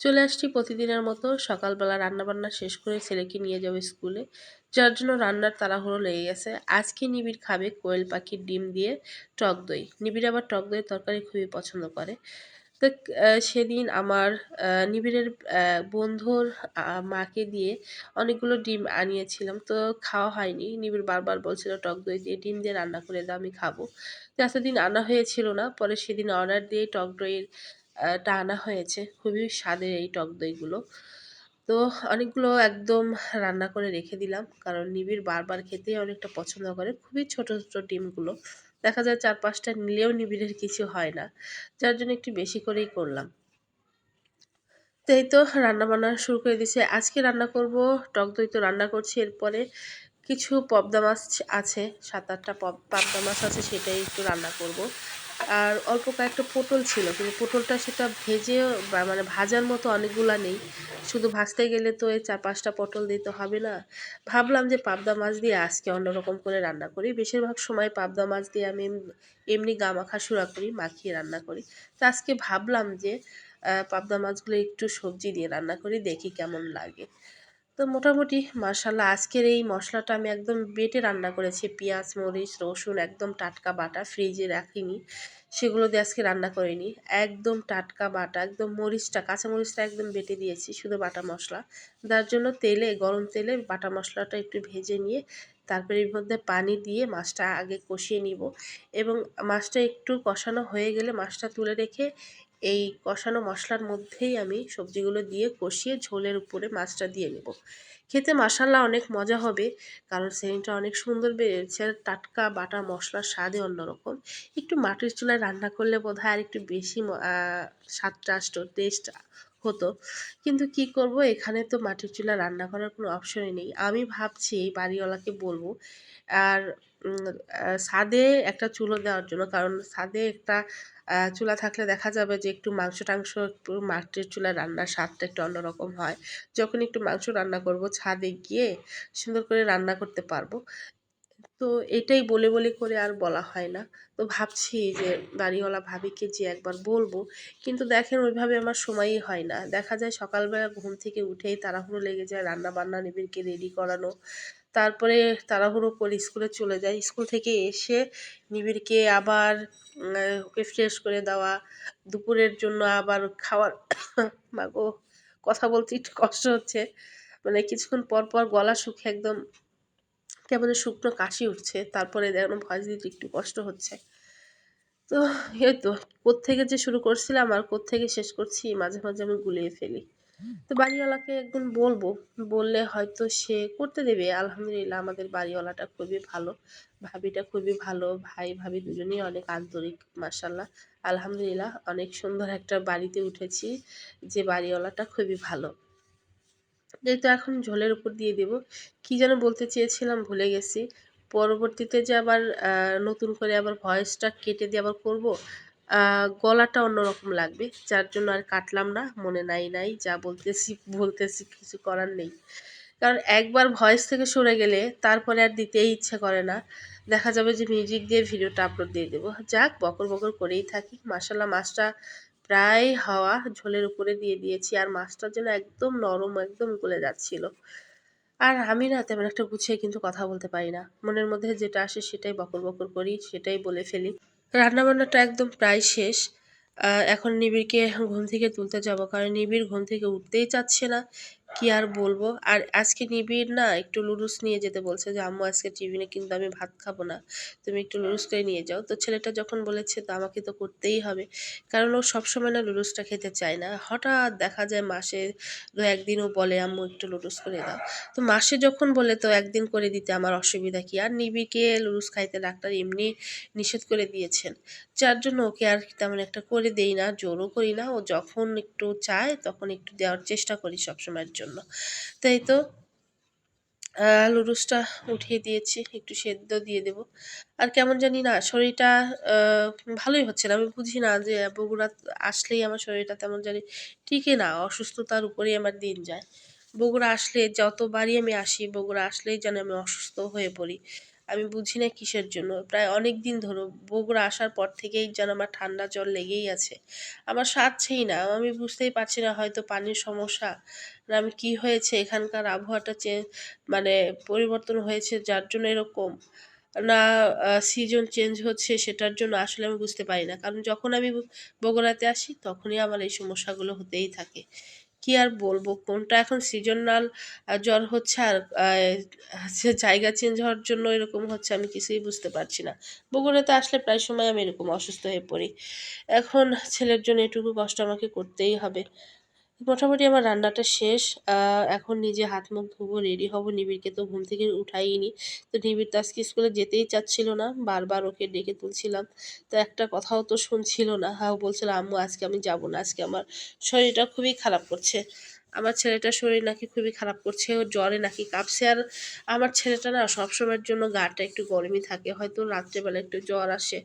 চলে আসছি প্রতিদিনের মতো। সকালবেলা রান্নাবান্না শেষ করে ছেলেকে নিয়ে যাব স্কুলে। যার জন্য রান্নার তাড়াহুড়ো লেগে গেছে। আজকে নিবিড় খাবে কোয়েল পাখির ডিম দিয়ে টক দই। নিবিড় আবার টক দই তরকারি খুবই পছন্দ করে। তো সেদিন আমার নিবিড়ের বন্ধুর মাকে দিয়ে অনেকগুলো ডিম আনিয়েছিলাম। তো খাওয়া হয়নি। নিবিড় বারবার বলছিল, টক দই দিয়ে ডিম দিয়ে রান্না করে দাও, আমি খাব। তো এতদিন আনা হয়েছিল না। পরে সেদিন অর্ডার দিয়ে টক দইয়ের টা আনা হয়েছে। খুবই স্বাদের এই টক দইগুলো। তো অনেকগুলো একদম রান্না করে রেখে দিলাম। কারণ নিবিড় বারবার খেতেই অনেকটা পছন্দ করে। খুবই ছোট ছোট ডিমগুলো। দেখা যায় চার পাঁচটা নিলেও নিবিড়ের কিছু হয় না। যার জন্য একটু বেশি করেই করলাম। তো এই তো রান্না বান্না শুরু করে দিছে আজকে রান্না করব, টক দই তো রান্না করছি। এরপরে কিছু পবদা মাছ আছে, সাত আটটা পাবদা মাছ আছে, সেটাই একটু রান্না করব। আর অল্প কয়েকটা পটল ছিল, কিন্তু পটলটা সেটা ভেজে মানে ভাজার মতো অনেকগুলা নেই। শুধু ভাজতে গেলে তো এই চার পাঁচটা পটল দিতে হবে না। ভাবলাম যে পাবদা মাছ দিয়ে আজকে অন্যরকম করে রান্না করি। বেশিরভাগ সময় পাবদা মাছ দিয়ে আমি এমনি গা মাখা সুরা করি, মাখিয়ে রান্না করি। তো আজকে ভাবলাম যে পাবদা মাছগুলো একটু সবজি দিয়ে রান্না করি, দেখি কেমন লাগে। তো মোটামুটি মার্শাল্লাহ আজকের এই মশলাটা আমি একদম বেটে রান্না করেছি। পেঁয়াজ, মরিচ, রসুন একদম টাটকা বাটা ফ্রিজে রাখিনি। সেগুলো দিয়ে আজকে রান্না করিনি। একদম টাটকা বাটা, একদম মরিচটা, কাঁচা মরিচটা একদম বেটে দিয়েছি শুধু বাটা মশলা। তার জন্য তেলে, গরম তেলে বাটা মশলাটা একটু ভেজে নিয়ে তারপরে এর মধ্যে পানি দিয়ে মাছটা আগে কষিয়ে নিব। এবং মাছটা একটু কষানো হয়ে গেলে মাছটা তুলে রেখে এই কষানো মশলার মধ্যেই আমি সবজিগুলো দিয়ে কষিয়ে ঝোলের উপরে মাছটা দিয়ে নেব। খেতে মাসাল্লা অনেক মজা হবে, কারণ সেন্টটা অনেক সুন্দর বেরিয়েছে টাটকা বাটা মশলার স্বাদই অন্যরকম। একটু মাটির চুলায় রান্না করলে বোধ হয় আর একটু বেশি স্বাদটা আসতো টেস্ট হতো। কিন্তু কি করব, এখানে তো মাটির চুলা রান্না করার কোনো অপশনই নেই। আমি ভাবছি এই বাড়িওয়ালাকে বলব, আর ছাদে একটা চুলো দেওয়ার জন্য। কারণ ছাদে একটা চুলা থাকলে দেখা যাবে যে একটু মাংস টাংস একটু মাটির চুলা রান্নার স্বাদটা একটু অন্যরকম হয়। যখন একটু মাংস রান্না করব, ছাদে গিয়ে সুন্দর করে রান্না করতে পারব। তো এটাই বলে বলে করে আর বলা হয় না। তো ভাবছি যে বাড়িওয়ালা ভাবিকে যে একবার বলব, কিন্তু দেখেন ওইভাবে আমার সময়ই হয় না। দেখা যায় সকালবেলা ঘুম থেকে উঠেই তাড়াহুড়ো লেগে যায় রান্না বান্না নিবিড়কে রেডি করানো। তারপরে তাড়াহুড়ো করে স্কুলে চলে যায়। স্কুল থেকে এসে নিবিড়কে আবার ওকে ফ্রেশ করে দেওয়া, দুপুরের জন্য আবার খাওয়ার মাগো কথা বলতে একটু কষ্ট হচ্ছে। মানে কিছুক্ষণ পর পর গলা শুকে একদম কেমন শুকনো কাশি উঠছে। তারপরে দেখো ভয়েস দিতে একটু কষ্ট হচ্ছে। তো এই তো, কোত্থেকে যে শুরু করছিলাম আর কোত্থেকে শেষ করছি, মাঝে মাঝে আমি গুলিয়ে ফেলি। তো বাড়িওয়ালাকে একদিন বলব, বললে হয়তো সে করতে দেবে। আলহামদুলিল্লাহ আমাদের বাড়িওয়ালাটা খুবই ভালো, ভাবিটা খুবই ভালো। ভাই, ভাবি দুজনেই অনেক আন্তরিক মার্শাল্লাহ আলহামদুলিল্লাহ অনেক সুন্দর একটা বাড়িতে উঠেছি যে বাড়িওয়ালাটা খুবই ভালো। যেহেতু এখন ঝোলের উপর দিয়ে দেব, কি যেন বলতে চেয়েছিলাম ভুলে গেছি। পরবর্তীতে যে আবার নতুন করে আবার ভয়েসটা কেটে দিয়ে আবার করব গলাটা অন্যরকম লাগবে। যার জন্য আর কাটলাম না, মনে নাই নাই, যা বলতেছি বলতেছি, কিছু করার নেই। কারণ একবার ভয়েস থেকে সরে গেলে তারপরে আর দিতেই ইচ্ছে করে না। দেখা যাবে যে মিউজিক দিয়ে ভিডিওটা আপলোড দিয়ে দেবো। যাক, বকর বকর করেই থাকি। মাসাল্লাহ মাছটা প্রায় হাওয়া ঝোলের উপরে দিয়ে দিয়েছি। আর মাছটার জন্য একদম নরম, একদম গলে যাচ্ছিল। আর আমি না তেমন একটা গুছিয়ে কিন্তু কথা বলতে পারি না। মনের মধ্যে যেটা আসে সেটাই বকর বকর করি, সেটাই বলে ফেলি। রান্নাবান্নাটা একদম প্রায় শেষ। এখন নিবিড়কে ঘুম থেকে তুলতে যাব, কারণ নিবিড় ঘুম থেকে উঠতেই চাচ্ছে না। কি আর বলব? আর আজকে নিবিড় না? একটু লুডুস নিয়ে যেতে বলছে যে, আম্মু, আজকে টিফিনে কিন্তু আমি ভাত খাব না। তুমি একটু লুডুস করে নিয়ে যাও। তো ছেলেটা যখন বলেছে, তো আমাকে তো করতেই হবে। কারণ ও সবসময় না লুডুসটা খেতে চায় না। হঠাৎ দেখা যায় মাসে দু, একদিনও বলে, আম্মু, একটু লুডুস করে দাও। তো মাসে যখন বলে, তো একদিন করে দিতে আমার অসুবিধা কি? আর নিবিকে লুডুস খাইতে ডাক্তার এমনি নিষেধ করে দিয়েছেন। যার জন্য ওকে আর তেমন একটা করে দেই না, জোরও করি না। ও যখন একটু চায়, তখন একটু দেওয়ার চেষ্টা করি সবসময়ের জন্য। তাই তো, আলু রুসটা উঠিয়ে দিয়েছি, একটু সেদ্ধ দিয়ে দেব। আর কেমন জানি না, শরীরটা ভালোই হচ্ছে না। আমি বুঝি না যে বগুড়া আসলেই আমার শরীরটা তেমন জানি ঠিকই না, অসুস্থতার উপরেই আমার দিন যায়। বগুড়া আসলে যতবারই আমি আসি, বগুড়া আসলেই যেন আমি অসুস্থ হয়ে পড়ি। আমি বুঝি না কিসের জন্য। প্রায় অনেক দিন ধরো, বগুড়া আসার পর থেকেই যেন আমার ঠান্ডা জ্বর লেগেই আছে। আমার সারছেই না, আমি বুঝতেই পারছি না হয়তো পানির সমস্যা না আমি কি হয়েছে, এখানকার আবহাওয়াটা চেঞ্জ মানে পরিবর্তন হয়েছে যার জন্য এরকম না সিজন চেঞ্জ হচ্ছে সেটার জন্য আসলে আমি বুঝতে পারি না। কারণ যখন আমি বগুড়াতে আসি তখনই আমার এই সমস্যাগুলো হতেই থাকে। কি আর বলব? কোনটা এখন সিজনাল জ্বর হচ্ছে আর জায়গা চেঞ্জ হওয়ার জন্য এরকম হচ্ছে আমি কিছুই বুঝতে পারছি না। বগুড়াতে আসলে প্রায় সময় আমি এরকম অসুস্থ হয়ে পড়ি। এখন ছেলের জন্য এটুকু কষ্ট আমাকে করতেই হবে। মোটামুটি আমার রান্নাটা শেষ। এখন নিজে হাত মুখ ধুবো রেডি হব। নিবিড়কে তো ঘুম থেকে উঠাইনি। তো নিবিড় তো আজকে স্কুলে যেতেই চাচ্ছিল না, বারবার ওকে ডেকে তুলছিলাম। তো একটা কথাও তো শুনছিল না। হ্যাঁ বলছিল, আম্মু, আজকে আমি যাব না। আজকে আমার শরীরটা খুবই খারাপ করছে। আমার ছেলেটার শরীর নাকি খুবই খারাপ করছে। ওর জ্বরে নাকি কাঁপছে। আর আমার ছেলেটা না, সবসময়ের জন্য গাটা একটু গরমই থাকে। হয়তো রাত্রেবেলা একটু জ্বর আসে।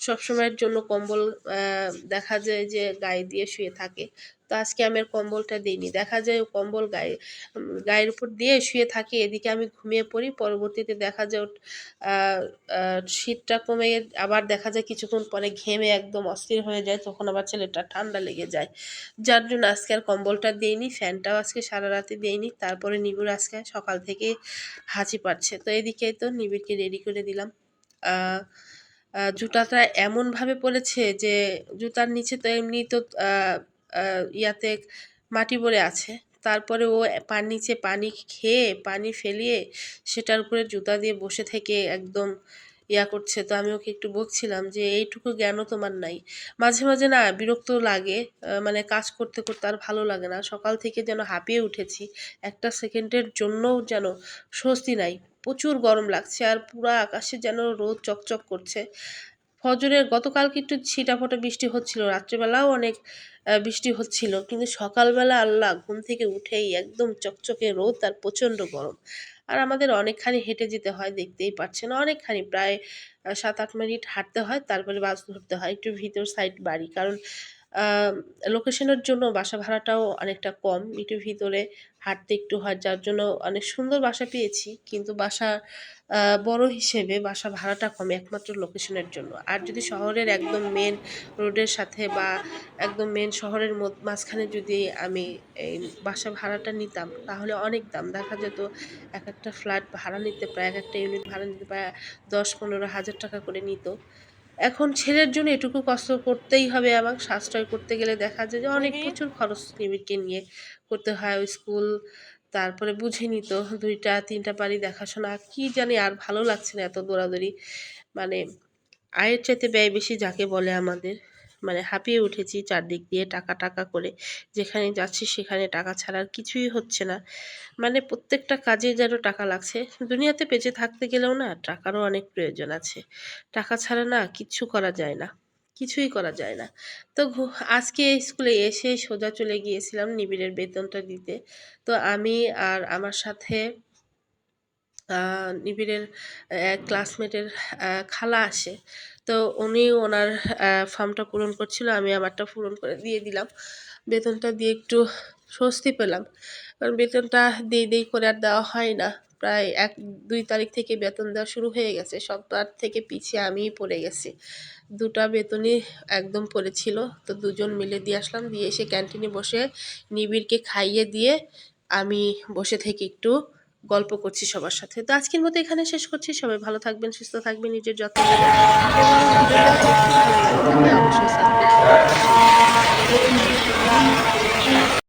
সবসময়ের জন্য কম্বল দেখা যায় যে গায়ে দিয়ে শুয়ে থাকে। তো আজকে আমি আর কম্বলটা দিইনি। দেখা যায় কম্বল গায়ে গায়ের উপর দিয়ে শুয়ে থাকে, এদিকে আমি ঘুমিয়ে পড়ি, পরবর্তীতে দেখা যায় শীতটা কমে আবার দেখা যায় কিছুক্ষণ পরে ঘেমে একদম অস্থির হয়ে যায়, তখন আবার ছেলেটা ঠান্ডা লেগে যায়। যার জন্য আজকে আর কম্বলটা দিইনি, ফ্যানটাও আজকে সারা রাতে দিইনি, তারপরে নিবিড় আজকে সকাল থেকে হাঁচি পাচ্ছে তো এদিকে তো নিবিড়কে রেডি করে দিলাম। জুতাটা এমনভাবে পড়েছে যে, জুতার নিচে তো এমনি তো ইয়াতে মাটি পড়ে আছে। তারপরে ও পার নিচে পানি খেয়ে, পানি ফেলিয়ে সেটার উপরে জুতা দিয়ে বসে থেকে একদম ইয়া করছে। তো আমি ওকে একটু বকছিলাম যে, এইটুকু জ্ঞানও তোমার নাই। মাঝে মাঝে না বিরক্ত লাগে মানে কাজ করতে করতে আর ভালো লাগে না। সকাল থেকে যেন হাঁপিয়ে উঠেছি, একটা সেকেন্ডের জন্যও যেন স্বস্তি নাই। প্রচুর গরম লাগছে আর পুরা আকাশে যেন রোদ চকচক করছে। ফজরের গতকালকে একটু ছিটাফোটা বৃষ্টি হচ্ছিল, রাত্রিবেলাও অনেক বৃষ্টি হচ্ছিল, কিন্তু সকালবেলা আল্লাহ ঘুম থেকে উঠেই একদম চকচকে রোদ আর প্রচণ্ড গরম। আর আমাদের অনেকখানি হেঁটে যেতে হয়, দেখতেই পাচ্ছেন, অনেকখানি প্রায় সাত আট মিনিট হাঁটতে হয়, তারপরে বাস ধরতে হয়, একটু ভিতর সাইড বাড়ি, কারণ লোকেশনের জন্য বাসা ভাড়াটাও অনেকটা কম। একটু ভিতরে হাঁটতে একটু হয়, যার জন্য অনেক সুন্দর বাসা পেয়েছি। কিন্তু বাসা বড় হিসেবে বাসা ভাড়াটা কম একমাত্র লোকেশনের জন্য। আর যদি শহরের একদম মেন রোডের সাথে বা একদম মেন শহরের মাঝখানে যদি আমি এই বাসা ভাড়াটা নিতাম, তাহলে অনেক দাম। দেখা যেত এক একটা ফ্ল্যাট ভাড়া নিতে প্রায়, এক একটা ইউনিট ভাড়া নিতে প্রায় দশ পনেরো হাজার টাকা করে নিত। এখন ছেলের জন্য এটুকু কষ্ট করতেই হবে আমার সাশ্রয় করতে গেলে দেখা যায় যে অনেক প্রচুর খরচ লিমিটকে নিয়ে করতে হয় স্কুল তারপরে বুঝে নিত দুইটা তিনটা বাড়ি দেখাশোনা কি জানি আর ভালো লাগছে না এত দৌড়াদৌড়ি। মানে আয়ের চাইতে ব্যয় বেশি যাকে বলে আমাদের। মানে হাঁপিয়ে উঠেছি চারদিক দিয়ে টাকা টাকা করে। যেখানে যাচ্ছি সেখানে টাকা ছাড়া আর কিছুই হচ্ছে না। মানে প্রত্যেকটা কাজে যেন টাকা লাগছে। দুনিয়াতে বেঁচে থাকতে গেলেও না টাকারও অনেক প্রয়োজন আছে। টাকা ছাড়া না কিচ্ছু করা যায় না। কিছুই করা যায় না। তো আজকে স্কুলে এসে সোজা চলে গিয়েছিলাম নিবিড়ের বেতনটা দিতে। তো আমি আর আমার সাথে নিবিড়ের এক ক্লাসমেটের খালা আসে। তো উনি ওনার ফর্মটা পূরণ করছিল, আমি আমারটা পূরণ করে দিয়ে দিলাম। বেতনটা দিয়ে একটু স্বস্তি পেলাম। কারণ বেতনটা দেই দেই করে আর দেওয়া হয় না। প্রায় এক, দুই তারিখ থেকে বেতন দেওয়া শুরু হয়ে গেছে। সপ্তাহ থেকে পিছিয়ে আমিই পড়ে গেছি। দুটা বেতনই একদম পড়েছিল। তো দুজন মিলে দিয়ে আসলাম। দিয়ে এসে ক্যান্টিনে বসে নিবিড়কে খাইয়ে দিয়ে আমি বসে থেকে একটু গল্প করছি সবার সাথে। তো আজকের মতো এখানে শেষ করছি। সবাই ভালো থাকবেন, সুস্থ থাকবেন, নিজের যত্ন